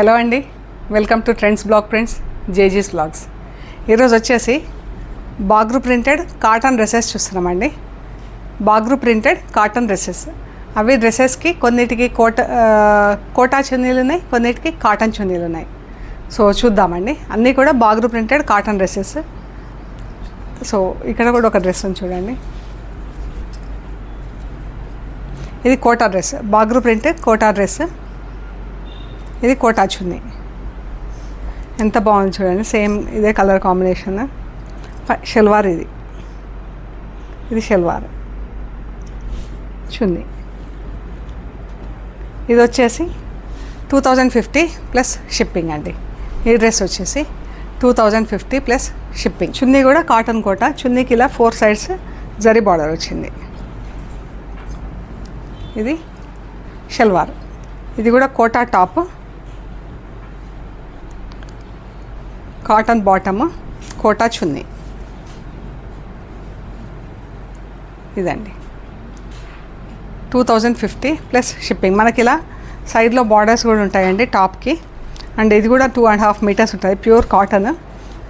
Hello అండి. Welcome to Trends block prints జేజీస్ blogs ఈరోజు వచ్చేసి బాగ్రు ప్రింటెడ్ కాటన్ డ్రెస్సెస్ చూస్తున్నామండి. బాగ్రు ప్రింటెడ్ కాటన్ డ్రెస్సెస్ అవి డ్రెస్సెస్కి కొన్నిటికి కోట కోటా చున్నీలు ఉన్నాయి కొన్నిటికి కాటన్ చున్నీలు ఉన్నాయి. సో చూద్దామండి. అన్నీ కూడా Bagru printed cotton dresses so ఇక్కడ కూడా ఒక డ్రెస్ ఉంది చూడండి. ఇది Kota dress. Bagru printed Kota dress. ఇది కోటా చున్నీ. ఎంత బాగుంది చూడండి. సేమ్ ఇదే కలర్ కాంబినేషన్. ప- షల్వార్ ఇది. ఇది షల్వార్. చున్నీ. ఇది వచ్చేసి two thousand fifty plus shipping అండి. ఈ డ్రెస్ వచ్చేసి two thousand fifty plus shipping. Chunni కూడా కాటన్ కోట. చున్నీకి ఇలా ఫోర్ సైడ్స్ జరీ బార్డర్ వచ్చింది. ఇది షల్వార్. ఇది కూడా Kota top. Cotton bottom Kota chunni. ఇదండి. Two thousand fifty plus shipping మనకి ఇలా సైడ్లో బార్డర్స్ కూడా ఉంటాయండి టాప్కి అండ్ ఇది కూడా టూ అండ్ హాఫ్ మీటర్స్ ఉంటుంది. ప్యూర్ కాటన్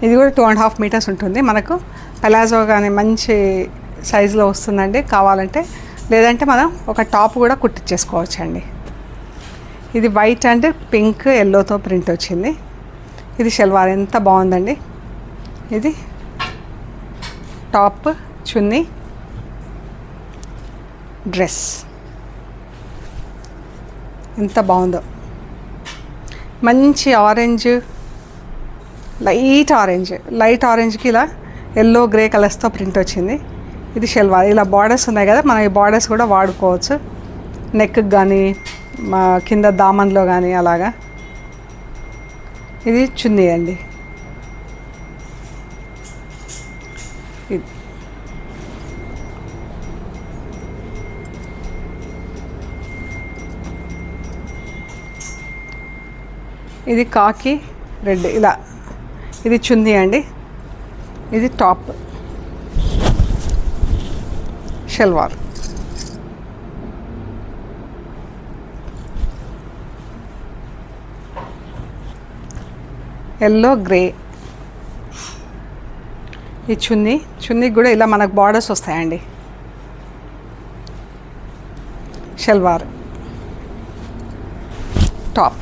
ఇది కూడా టూ అండ్ హాఫ్ మీటర్స్ ఉంటుంది. మనకు పలాజో కానీ మంచి సైజులో వస్తుందండి కావాలంటే. లేదంటే మనం ఒక టాప్ కూడా కుట్టించేసుకోవచ్చండి ఇది వైట్ అండ్ పింక్ ఎల్లోతో ప్రింట్ వచ్చింది. ఇది షల్వార్. ఎంత బాగుందండి. ఇది టాప్ చున్నీ డ్రెస్. ఎంత బాగుందో. మంచి ఆరెంజ్ లైట్ ఆరెంజ్. లైట్ ఆరెంజ్కి ఇలా ఎల్లో గ్రే కలర్స్తో ప్రింట్ వచ్చింది. ఇది షెల్వార్. ఇలా బార్డర్స్ ఉన్నాయి కదా మనం ఈ బార్డర్స్ కూడా వాడుకోవచ్చు. నెక్కి కానీ మా కింద దామన్లో కానీ అలాగా. ఇది చున్నీ అండి. ఇది. ఇది కాకి రెడ్ ఇలా. ఇది చున్నీ అండి. ఇది టాప్. షల్వార్. Yellow grey. ఈ చున్నీ చున్నీకి కూడా ఇలా మనకు బార్డర్స్ వస్తాయండి. షల్వార్. టాప్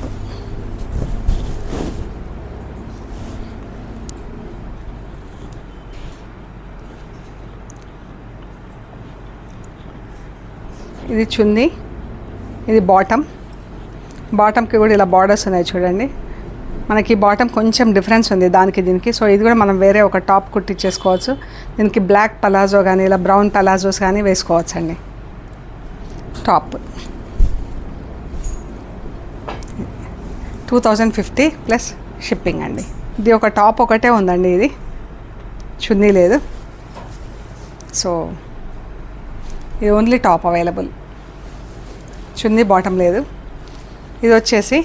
ఇది చున్నీ ఇది బాటమ్ బాటమ్కి కూడా ఇలా బార్డర్స్ ఉన్నాయి చూడండి. మనకి బాటమ్ కొంచెం డిఫరెన్స్ ఉంది దానికి దీనికి. సో ఇది కూడా మనం వేరే ఒక టాప్ కుట్టించేసుకోవచ్చు దీనికి బ్లాక్ పలాజో కానీ ఇలా బ్రౌన్ పలాజోస్ కానీ వేసుకోవచ్చు అండి top. Two thousand fifty plus shipping అండి. ఇది ఒక టాప్ ఒకటే ఉందండి ఇది. చున్నీ లేదు. సో ఇది only top available. Chunni bottom లేదు. ఇది వచ్చేసి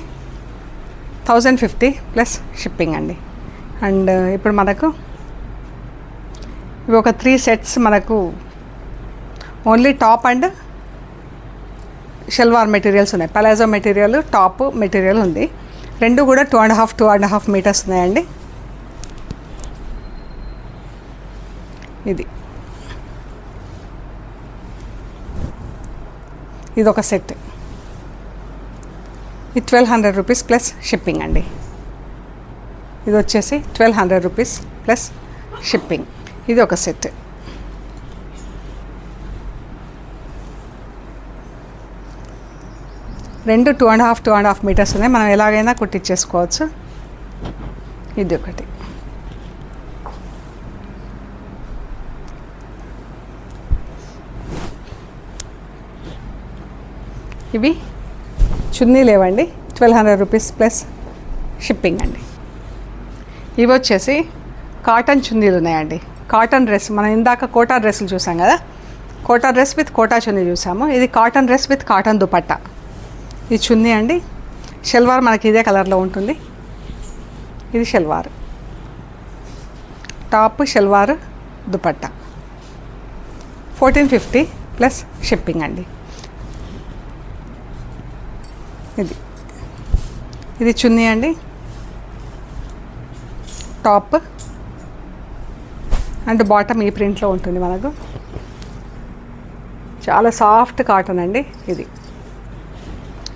థౌజండ్ ఫిఫ్టీ ప్లస్ షిప్పింగ్ అండి. అండ్ ఇప్పుడు మనకు ఇవి ఒక త్రీ సెట్స్ మనకు only top and salwar materials ఉన్నాయి. పలాజో మెటీరియల్ టాప్ మెటీరియల్ ఉంది. రెండు కూడా two and half two and half metres ఉన్నాయండి. ఇది. ఇది ఒక సెట్. ఇది twelve hundred rupees plus shipping అండి. ఇది వచ్చేసి twelve hundred rupees plus shipping. ఇది ఒక సెట్. రెండు two and half two and half metres ఉన్నాయి. మనం ఎలాగైనా కుట్టించేసుకోవచ్చు ఇది ఒకటి. ఇవి చున్నీ లేవండి. Twelve hundred rupees plus shipping అండి. ఇవి వచ్చేసి కాటన్ చున్నీలు ఉన్నాయండి. కాటన్ డ్రెస్ మనం ఇందాక కోటా డ్రెస్సులు చూసాం కదా? కోటా డ్రెస్ విత్ కోటా చున్నీ చూసాము. ఇది cotton dress with cotton dupatta. ఇది చున్నీ అండి. షల్వార్ మనకి ఇదే కలర్లో ఉంటుంది. ఇది salwar. Top salwar dupatta. Fourteen fifty plus shipping అండి. ఇది. ఇది చున్నీ అండి. టాప్ అండ్ బాటమ్ ఈ ప్రింట్లో ఉంటుంది మనకు. చాలా సాఫ్ట్ కాటన్ అండి ఇది.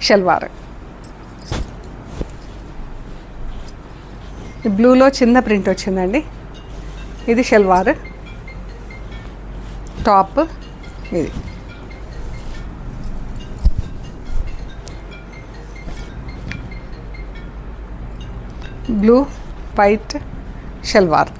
షల్వార్ ఈ బ్లూలో చిన్న ప్రింట్ వచ్చిందండి. ఇది షల్వార్ టాప్ ఇది. Blue white salwar.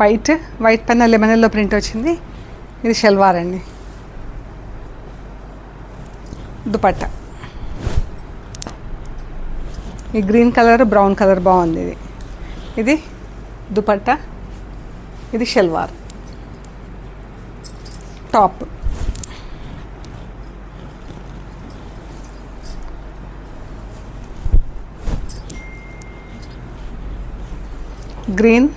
White white పైన లెమనెల్లో ప్రింట్ వచ్చింది. ఇది షల్వార్ అండి. దుపట్ట. ఈ గ్రీన్ కలర్ బ్రౌన్ కలర్ బాగుంది ఇది. ఇది దుపట్ట ఇది షల్వార్. టాప్. Green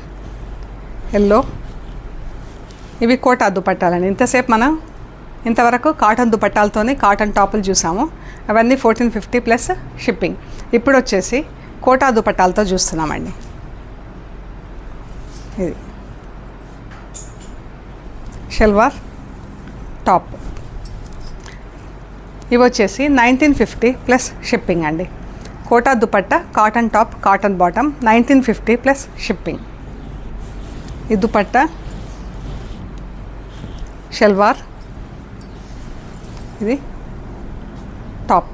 yellow. ఇవి కోటా దుపట్టాలండి. ఇంతసేపు మనం ఇంతవరకు కాటన్ దుపట్టాలతోనే కాటన్ టాపులు చూసాము. అవన్నీ ఫోర్టీన్ ఫిఫ్టీ ప్లస్ షిప్పింగ్. ఇప్పుడు వచ్చేసి కోటా దుపట్టాలతో చూస్తున్నామండి. ఇది. షల్వార్. టాప్. ఇవి వచ్చేసి నైన్టీన్ ఫిఫ్టీ ప్లస్ షిప్పింగ్ అండి. Kota dupatta cotton top cotton bottom nineteen fifty plus shipping. ఈ దుపట్టా షల్వార్ ఇది టాప్.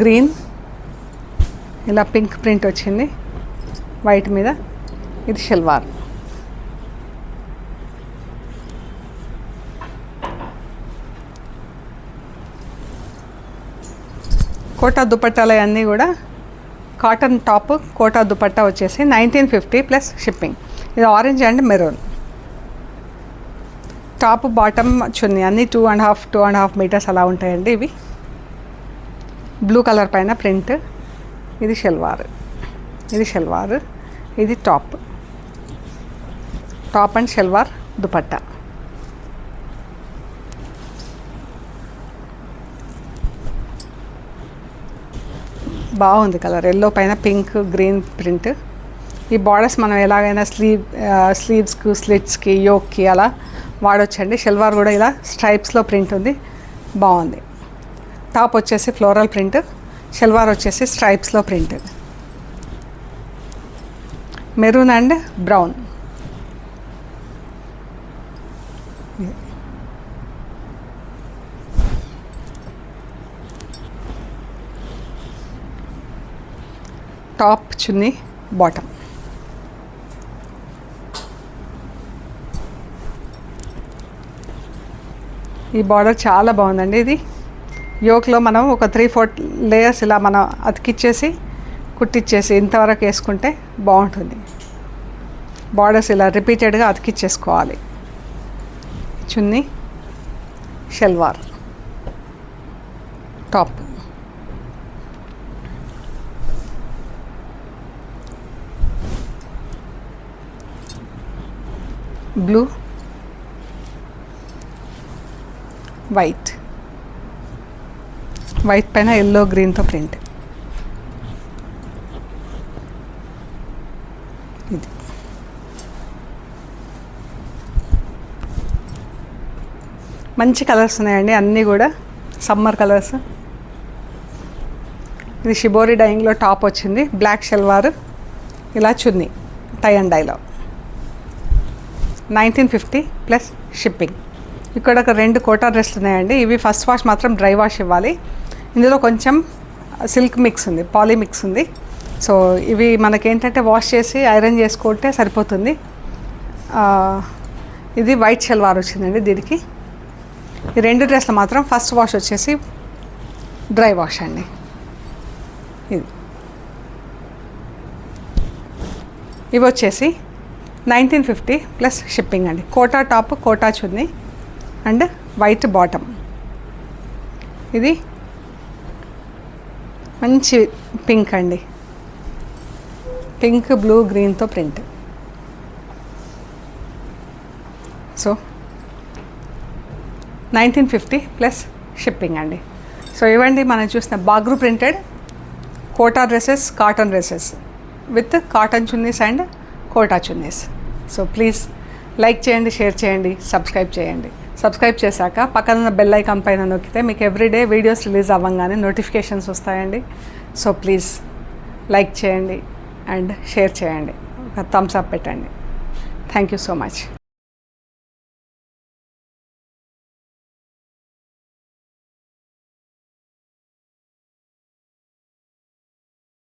గ్రీన్ ఇలా పింక్ ప్రింట్ వచ్చింది వైట్ మీద. ఇది షల్వార్. కోటా దుపట్టాలు అన్నీ కూడా కాటన్ టాప్ కోటా దుపట్టా వచ్చేసి నైన్టీన్ ఫిఫ్టీ ప్లస్ షిప్పింగ్. ఇది orange and maroon. Top bottom chunni అన్నీ two and half two and half metres అలా ఉంటాయండి ఇవి. బ్లూ కలర్ పైన ప్రింట్. ఇది షల్వార్. ఇది షల్వార్. ఇది top. Top and salwar dupatta. బాగుంది కలర్. ఎల్లో పైన పింక్ గ్రీన్ ప్రింట్. ఈ బార్డర్స్ మనం ఎలాగైనా స్లీవ్ స్లీవ్స్కి స్లిట్స్కి యోక్కి అలా వాడొచ్చండి. షల్వార్ కూడా ఇలా స్ట్రైప్స్లో ప్రింట్ ఉంది. బాగుంది. టాప్ వచ్చేసి ఫ్లోరల్ ప్రింట్. షల్వార్ వచ్చేసి స్ట్రైప్స్లో print maroon and brown. Top chunni bottom. ఈ బార్డర్ చాలా బాగుందండి. ఇది యోక్లో మనం ఒక త్రీ ఫోర్ లేయర్స్ ఇలా మనం అతికిచ్చేసి కుట్టిచ్చేసి ఇంతవరకు వేసుకుంటే బాగుంటుంది. బార్డర్స్ ఇలా రిపీటెడ్గా అతికిచ్చేసుకోవాలి. Chunni shalwar top. Blue white. White పైన ఎల్లో గ్రీన్తో ప్రింట్. ఇది. మంచి కలర్స్ ఉన్నాయండి అన్నీ కూడా సమ్మర్ కలర్స్. ఇది షిబోరి డైయింగ్లో టాప్ వచ్చింది బ్లాక్ షల్వార్ ఇలా చున్నీ టై అండ్ డైలో. Nineteen fifty plus shipping. ఇక్కడ ఒక రెండు కోటా డ్రెస్లు ఉన్నాయండి ఇవి ఫస్ట్ వాష్ మాత్రం డ్రై వాష్ ఇవ్వాలి. ఇందులో కొంచెం సిల్క్ మిక్స్ ఉంది పాలీ మిక్స్ ఉంది. సో ఇవి మనకేంటంటే వాష్ చేసి ఐరన్ చేసుకుంటే సరిపోతుంది. ఇది వైట్ షల్వార్ వచ్చిందండి దీనికి. ఈ రెండు డ్రెస్లు మాత్రం ఫస్ట్ వాష్ వచ్చేసి డ్రై వాష్ అండి. ఇది. ఇవి వచ్చేసి నైన్టీన్ ఫిఫ్టీ ప్లస్ షిప్పింగ్ అండి. Kota top Kota chunni and white bottom. ఇది మంచి పింక్ అండి. Pink blue గ్రీన్తో print. So nineteen fifty plus shipping అండి. సో ఇవ్వండి మనం చూసిన Bagru printed Kota dresses cotton dresses with cotton chunnis and Kota chunnis. So please like చేయండి share చేయండి subscribe చేయండి. సబ్స్క్రైబ్ చేశాక పక్కన ఉన్న బెల్ ఐకాన్ పైన నొక్కితే మీకు ఎవ్రీడే వీడియోస్ రిలీజ్ అవ్వగానే నోటిఫికేషన్స్ వస్తాయండి. సో ప్లీజ్ లైక్ చేయండి అండ్ షేర్ చేయండి. ఒక థమ్స్ అప్ పెట్టండి. Thank you so much